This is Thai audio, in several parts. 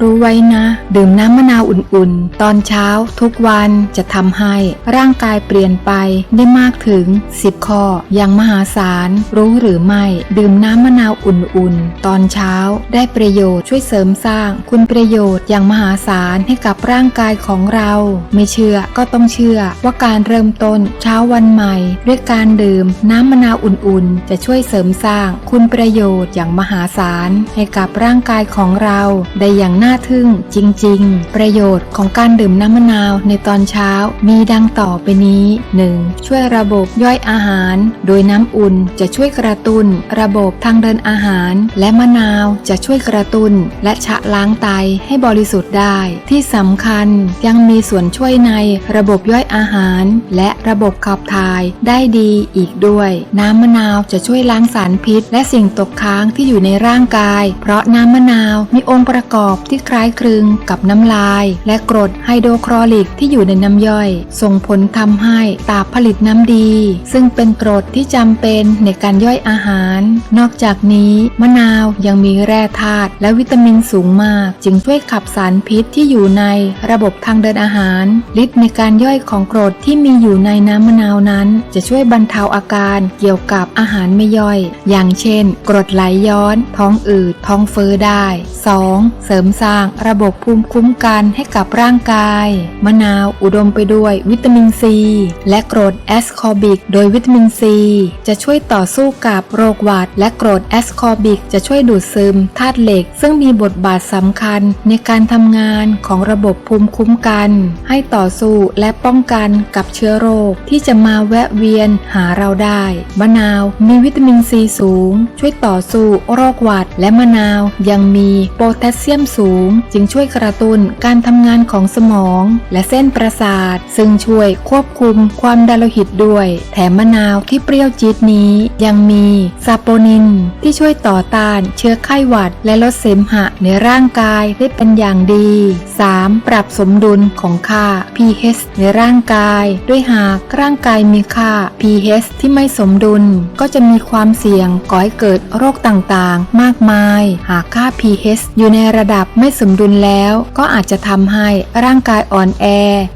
รู้ไว้นะ ดื่มน้ำมะนาวอุ่นๆ ตอนเช้าทุกวันจะทำให้ร่างกายเปลี่ยนไปได้มากถึง 10 ข้อ อย่างมหาศาล รู้หรือไม่ ดื่มน้ำมะนาวอุ่นๆ ตอนเช้า ได้ประโยชน์ช่วยเสริมสร้าง คุณประโยชน์อย่างมหาศาลให้กับร่างกายของเรา ไม่เชื่อก็ต้องเชื่อว่าการเริ่มต้นเช้าวันใหม่ ด้วยการดื่มน้ำมะนาวอุ่นๆ จะช่วยเสริมสร้าง คุณประโยชน์อย่างมหาศาลให้กับร่างกายของเราได้อย่างน่าทึ่ง จริง ๆ ประโยชน์ของการดื่มน้ำมะนาวในตอนเช้ามีดังต่อไปนี้ 1. ช่วยระบบย่อยอาหาร โดยน้ำอุ่นจะช่วยกระตุ้นระบบทางเดินอาหาร และมะนาวจะช่วยกระตุ้นและชะล้างไตให้บริสุทธิ์ได้ ที่สำคัญยังมีส่วนช่วยในระบบย่อยอาหาร และระบบขับถ่ายได้ดีอีกด้วย น้ำมะนาวจะช่วยล้างสารพิษ และสิ่งตกค้างที่อยู่ในร่างกาย เพราะน้ำมะนาวมีองค์ประกอบที่คล้ายคลึงกับน้ำลาย และกรดไฮโดรคลอริกที่อยู่ในน้ำย่อย ส่งผลทำให้ตับผลิตน้ำดี ซึ่งเป็นกรดที่จำเป็นในการย่อยอาหาร นอกจากนี้ มะนาวยังมีแร่ธาตุและวิตามินสูงมาก จึงช่วยขับสารพิษที่อยู่ในระบบทางเดินอาหารฤทธิ์ในการย่อยของกรดที่มีอยู่ในน้ำมะนาวนั้น จะช่วยบรรเทาอาการเกี่ยวกับอาหารไม่ย่อย อย่างเช่น กรดไหลย้อน ท้องอืดท้องเฟ้อได้ 2. เสริมสร้างระบบภูมิคุ้มกันให้กับร่างกาย มะนาวอุดมไปด้วยวิตามินซี และกรดแอสคอบิก โดยวิตามินซี จะช่วยต่อสู้กับโรคหวัด และกรดแอสคอบิก จะช่วยดูดซึมธาตุเหล็ก ซึ่งมีบทบาทสำคัญในการทำงานของระบบภูมิคุ้มกัน ให้ต่อสู้และป้องกันกับเชื้อโรคที่จะมาแวะเวียนหาเราได้ มะนาวมีวิตามินซีสูง ช่วยต่อสู้โรคหวัด และมะนาวยังมีโพแทสเซียมสูงจึงช่วยกระตุ้นการทำงานของสมอง และเส้นประสาท ซึ่งช่วยควบคุมความดันโลหิตด้วย แถมมะนาวที่เปรี้ยวจี๊ดนี้ยังมีซาโปนิน ที่ช่วยต่อต้านเชื้อไข้หวัด และลดเสมหะในร่างกายได้เป็นอย่างดี 3. ปรับสมดุลของค่า pH ในร่างกาย ด้วยหากร่างกายมีค่า pH ที่ไม่สมดุล ก็จะมีความเสี่ยงก่อให้เกิดโรคต่างๆ มากมาย หากค่า pH อยู่ในระดับไม่สมดุลแล้วก็อาจจะทำให้ร่างกายอ่อนแอ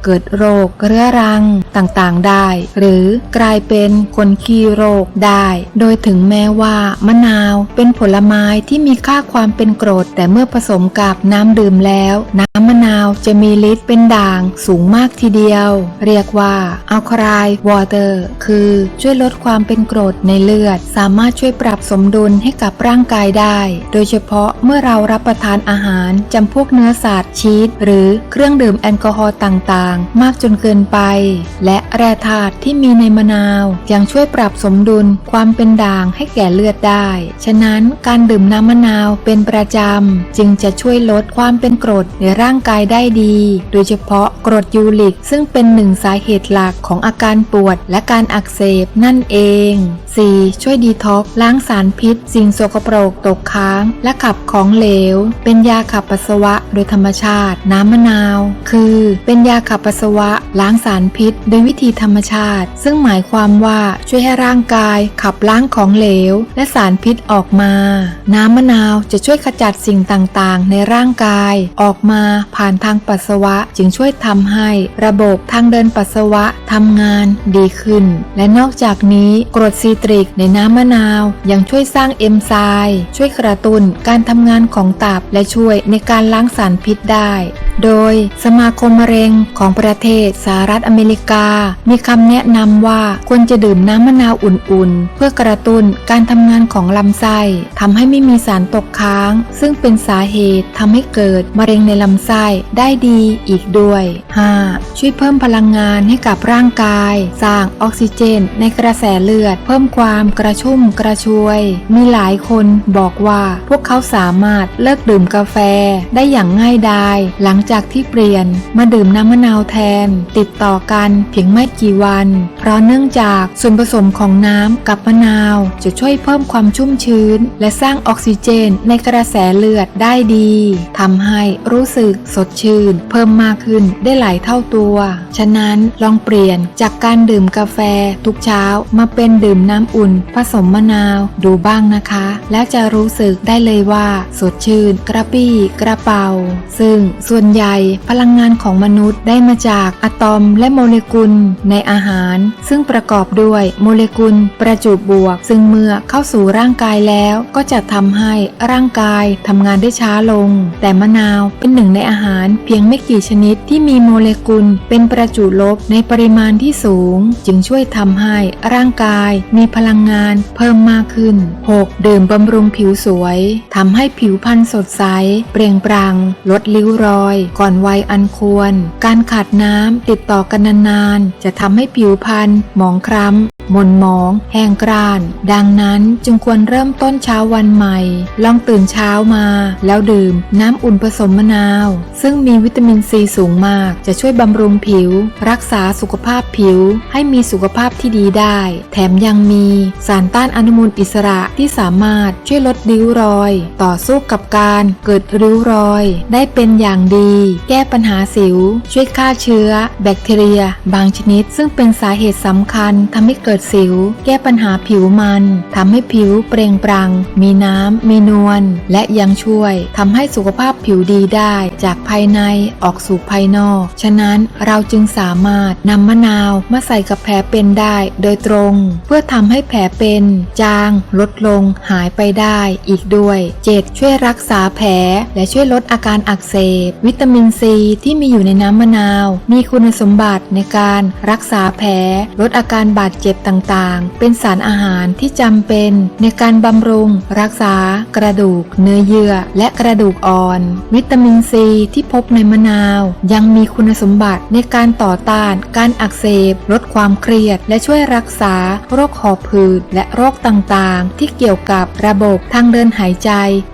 เกิดโรคเรื้อรังต่างๆได้ หรือกลายเป็นคนขี้โรคได้ โดยถึงแม้ว่ามะนาวเป็นผลไม้ที่มีค่าความเป็นกรด แต่เมื่อผสมกับน้ำดื่มแล้ว น้ำมะนาว จะมีฤทธิ์เป็นด่างสูงมากทีเดียว เรียกว่าอัลคาไลวอเตอร์คือช่วยลดความเป็นกรดในเลือด สามารถช่วยปรับสมดุลให้กับร่างกายได้ โดยเฉพาะเมื่อเรารับประทานอาหารจำพวกเนื้อสัตว์ชีสหรือเครื่องดื่มแอลกอฮอล์ต่างๆ มากจนเกินไป และแร่ธาตุที่มีในมะนาว ยังช่วยปรับสมดุลความเป็นด่างให้แก่เลือดได้ ฉะนั้นการดื่มน้ำมะนาวเป็นประจำ จึงจะช่วยลดความเป็นกรดในร่างกายได้ดี โดยเฉพาะกรดยูริก ซึ่งเป็นหนึ่งสาเหตุหลักของอาการปวดและการอักเสบนั่นเอง 4. ช่วยดีท็อกล้างสารพิษ สิ่งโสกปรกตกค้าง และขับของเหลว เป็นยาขับปัสสาวะโดยธรรมชาติ น้ำมะนาว คือ เป็นยาขับปัสสาวะ ล้างสารพิษ โดยวิธีธรรมชาติ ซึ่งหมายความว่าช่วยให้ร่างกาย ขับล้างของเหลว และสารพิษออกมา น้ำมะนาวจะช่วยขจัดสิ่งต่างๆ ในร่างกาย ออกมาผ่านทางปัสสาวะจึงช่วยทำให้ระบบทางเดินปัสสาวะทำงานดีขึ้น และนอกจากนี้กรดซีตริกในน้ำมะนาว ยังช่วยสร้างเอนไซม์ช่วยกระตุ้นการทำงานของตับและช่วยในการล้างสารพิษได้ โดยสมาคมมะเร็งของประเทศสหรัฐอเมริกา มีคำแนะนำว่าควรจะดื่มน้ำมะนาวอุ่นๆ เพื่อกระตุ้นการทำงานของลำไส้ทำให้ไม่มีสารตกค้าง ซึ่งเป็นสาเหตุทำให้เกิดมะเร็งในลำไส้ได้ดีอีกด้วย 5. ช่วยเพิ่มพลังงานให้กับร่างกาย สร้างออกซิเจนในกระแสเลือดเพิ่มความกระชุ่มกระชวย มีหลายคนบอกว่าพวกเขาสามารถเลิกดื่มกาแฟได้อย่างง่ายดายหลังจากที่เปลี่ยนมาดื่มน้ำมะนาวแทน ติดต่อกันเพียงไม่กี่วัน ราะเนื่องจากส่วนผสมของน้ำกับมะนาว จะช่วยเพิ่มความชุ่มชื้น และสร้างออกซิเจนในกระแสเลือดได้ดีทำให้รู้สึกสดชื่น เพิ่มมากขึ้นได้หลายเท่าตัว ฉะนั้นลองเปลี่ยนจากการดื่มกาแฟทุกเช้ามาเป็นดื่มน้ำอุ่น ผสมมะนาวดูบ้างนะคะ แล้วจะรู้สึกได้เลยว่า สดชื่น กระปี้กระเป๋า ซึ่งส่วนใหญ่พลังงานของมนุษย์ได้มาจากอะตอมและโมเลกุลในอาหารซึ่งประกอบด้วยโมเลกุลประจุบวก ซึ่งเมื่อเข้าสู่ร่างกายแล้วก็จะทำให้ร่างกายทำงานได้ช้าลง แต่มะนาวเป็นหนึ่งในอาหารเพียงไม่กี่ชนิดที่มีโมเลกุลเป็นประจุลบในปริมาณที่สูง จึงช่วยทำให้ร่างกายมีพลังงานเพิ่มมากขึ้น 6. ดื่มบำรุงผิวสวยทำให้ผิวพรรณสดใส เปล่งปลั่งลดริ้วรอย ก่อนวัยอันควร การขาดน้ำติดต่อกันนานๆจะทำให้ผิวพรรณหมองคล้ำ ม่นมอง แห้งกร้าน ดังนั้นจึงควรเริ่มต้นเช้าวันใหม่ ลองตื่นเช้ามา แล้วดื่มน้ำอุ่นผสมมะนาว ซึ่งมีวิตามินซีสูงมาก จะช่วยบำรุงผิว รักษาสุขภาพผิว ให้มีสุขภาพที่ดีได้ แถมยังมีสารต้านอนุมูลอิสระที่สามารถช่วยลดริ้วรอย ต่อสู้กับการเกิดริ้วรอย ได้เป็นอย่างดี แก้ปัญหาสิว ช่วยฆ่าเชื้อ แบคทีเรีย บางชนิด ซึ่งเป็นสาเหตุสำคัญทำให้เกิดสิว แก้ปัญหาผิวมันทำให้ผิวเปล่งปลั่งมีน้ำ มีนวล และยังช่วยทำให้สุขภาพผิวดีได้ จากภายในออกสู่ภายนอก ฉะนั้นเราจึงสามารถนำมะนาวมาใส่กับแผลเป็นได้โดยตรง เพื่อทำให้แผลเป็น จาง ลดลง หายไปได้ อีกด้วย 7. ช่วยรักษาแผล และช่วยลดอาการอักเสบ วิตามินซีที่มีอยู่ในน้ำมะนาว มีคุณสมบัติในการรักษาแผล ลดอาการบาดเจ็บต่างๆ เป็นสารอาหารที่จำเป็นในการบำรุง รักษา กระดูก เนื้อเยื่อ และกระดูกอ่อน วิตามินซีที่พบในมะนาว ยังมีคุณสมบัติในการต่อต้าน การอักเสบ ลดความเครียด และช่วยรักษา โรคหอบหืดและโรคต่างๆ ที่เกี่ยวกับระบบทางเดินหายใจ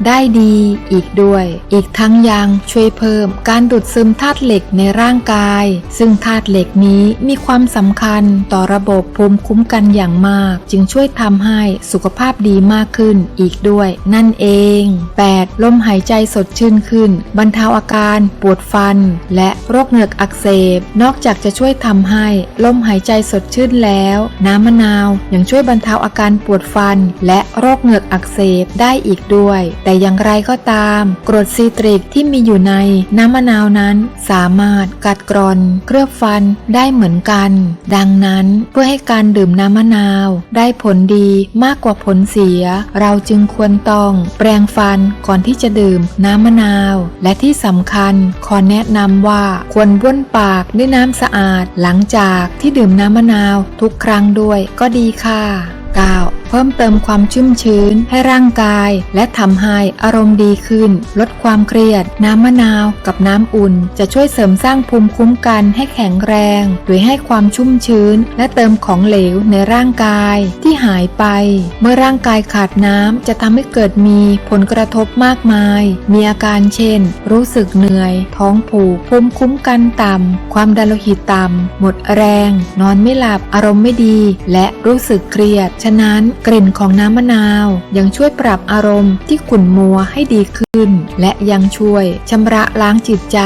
ได้ดีอีกด้วย อีกทั้งยังช่วยเพิ่มการดูดซึมธาตุเหล็กในร่างกาย ซึ่งธาตุเหล็กนี้มีความสำคัญต่อระบบภูมิคุ้มกันอย่างมาก จึงช่วยทำให้สุขภาพดีมากขึ้นอีกด้วย นั่นเอง 8. ลมหายใจสดชื่นขึ้น บรรเทาอาการปวดฟัน และโรคเหงือกอักเสบ นอกจากจะช่วยทำให้ลมหายใจสดชื่นแล้ว น้ำมะนาวยังช่วยบรรเทาอาการปวดฟัน และโรคเหงือกอักเสบได้อีกด้วย แต่อย่างไรก็ตาม กรดซีตริกที่มีอยู่ในน้ำมะนาวนั้นสามารถกัดกร่อนเคลือบฟันได้เหมือนกัน ดังนั้นเพื่อให้การดื่มน้ำมะนาว ได้ผลดีมากกว่าผลเสีย เราจึงควรต้อง แปรงฟันก่อนที่จะดื่มน้ำมะนาว และที่สำคัญขอแนะนำว่าควรบ้วนปากด้วยน้ำสะอาด หลังจากที่ดื่มน้ำมะนาว ทุกครั้งด้วยก็ดีค่ะ 9. เพิ่มเติมความชุ่มชื้นให้ร่างกาย และทำให้อารมณ์ดีขึ้น ลดความเครียด น้ำมะนาวกับน้ำอุ่น จะช่วยเสริมสร้างภูมิคุ้มกันให้แข็งแรง โดยให้ความชุ่มชื้น และเติมของเหลวในร่างกายที่หายไป เมื่อร่างกายขาดน้ำจะทำให้เกิดมีผลกระทบมากมาย มีอาการเช่น รู้สึกเหนื่อย ท้องผูกภูมิคุ้มกันต่ำความดันโลหิตต่ำหมดแรง นอนไม่หลับอารมณ์ไม่ดี และรู้สึกเครียดฉะนั้นกลิ่นของน้ำมะนาวยังช่วยปรับอารมณ์ที่ขุ่นมัวให้ดีขึ้น และยังช่วยชำระล้างจิตใจ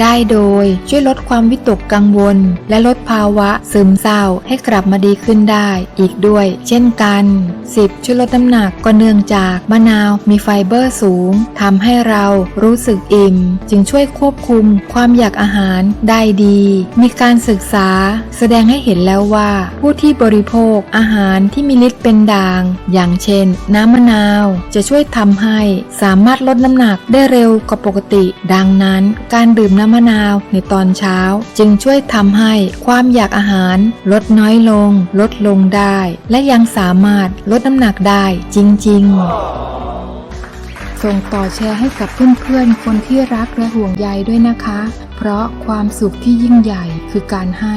ได้โดยช่วยลดความวิตกกังวล และลดภาวะซึมเศร้าให้กลับมาดีขึ้นได้อีกด้วย เช่นกัน 10. ช่วยลดน้ำหนักก็เนื่องจากมะนาวมีไฟเบอร์สูงทำให้เรารู้สึกอิ่ม จึงช่วยควบคุมความอยากอาหารได้ดี มีการศึกษา แสดงให้เห็นแล้วว่า ผู้ที่บริโภคอาหารที่มีฤทธิ์เป็นด่าง อย่างเช่น น้ำมะนาว จะช่วยทำให้สามารถลดน้ำหนักได้เร็วกว่าปกติ ดังนั้น การดื่มน้ำมะนาวในตอนเช้า จึงช่วยทำให้ความอยากอาหาร ลดน้อยลง ลดลงได้ และยังสามารถลดน้ำหนักได้จริง ๆส่งต่อแชร์ให้กับเพื่อนๆ คนที่รักและห่วงใยด้วยนะคะ เพราะความสุขที่ยิ่งใหญ่คือการให้